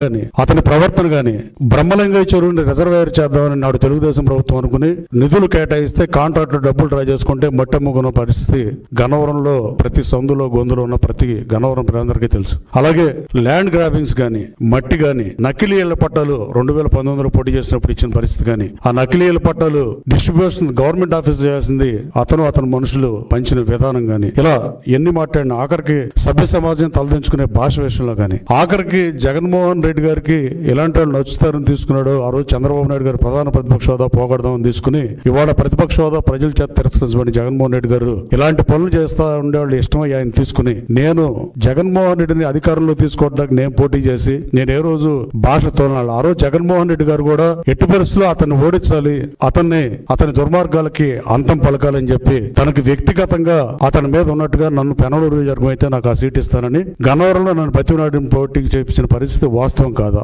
అతని ప్రవర్తన గాని బ్రహ్మలింగ చెరువుని రిజర్వేర్ చేద్దామని నాడు తెలుగుదేశం ప్రభుత్వం అనుకుని నిధులు కేటాయిస్తే కాంట్రాక్టు డబ్బులు డ్రా చేసుకుంటే మట్టమ్ముకున్న పరిస్థితి గనవరంలో ప్రతి సందులో గొంతులో ఉన్న ప్రతి గనవరం ప్రజలందరికీ తెలుసు. అలాగే ల్యాండ్ గ్రాబింగ్స్ గాని మట్టి గాని నకిలీ ఇళ్ళ పట్టాలు రెండు వేల పంతొమ్మిదిలో పోటీ చేసినప్పుడు ఇచ్చిన పరిస్థితి గాని ఆ నకిలీ ఇళ్ళ పట్టాలు డిస్ట్రిబ్యూషన్ గవర్నమెంట్ ఆఫీస్ చేయాల్సింది అతను అతని మనుషులు పంచిన విధానం గాని ఇలా ఎన్ని మాట్లాడిన ఆఖరికి సభ్య సమాజం తలదించుకునే భాష విషయంలో గాని ఆఖరికి జగన్మోహన్ రెడ్డి గారికి ఎలాంటి వాళ్ళు నచ్చుతారని తీసుకున్నాడు ఆ రోజు చంద్రబాబు నాయుడు గారు ప్రధాన ప్రతిపక్ష హోదా పోగొడదామని తీసుకుని ఇవాళ ప్రతిపక్ష హోదా ప్రజల చేత తిరస్కరించబడి జగన్మోహన్ రెడ్డి గారు ఇలాంటి పనులు చేస్తా ఉండేవాళ్ళు ఇష్టమై ఆయన తీసుకుని నేను జగన్మోహన్ రెడ్డిని అధికారంలో తీసుకోవడానికి నేను పోటీ చేసి నేను ఏ రోజు భాష తోలనాడు ఆ రోజు జగన్మోహన్ రెడ్డి గారు కూడా ఎట్టి పరిస్థితుల్లో అతన్ని ఓడించాలి అతన్ని అతని దుర్మార్గాలకి అంతం పలకాలని చెప్పి తనకి వ్యక్తిగతంగా అతని మీద ఉన్నట్టుగా నన్ను పెనలూరు నియోజకవర్గం అయితే నాకు ఆ సీట్ ఇస్తానని గన్నవరంలో నన్ను బతినాడిని పోటీ చేయించిన పరిస్థితి వాస్తవం. వాస్తవం కాదా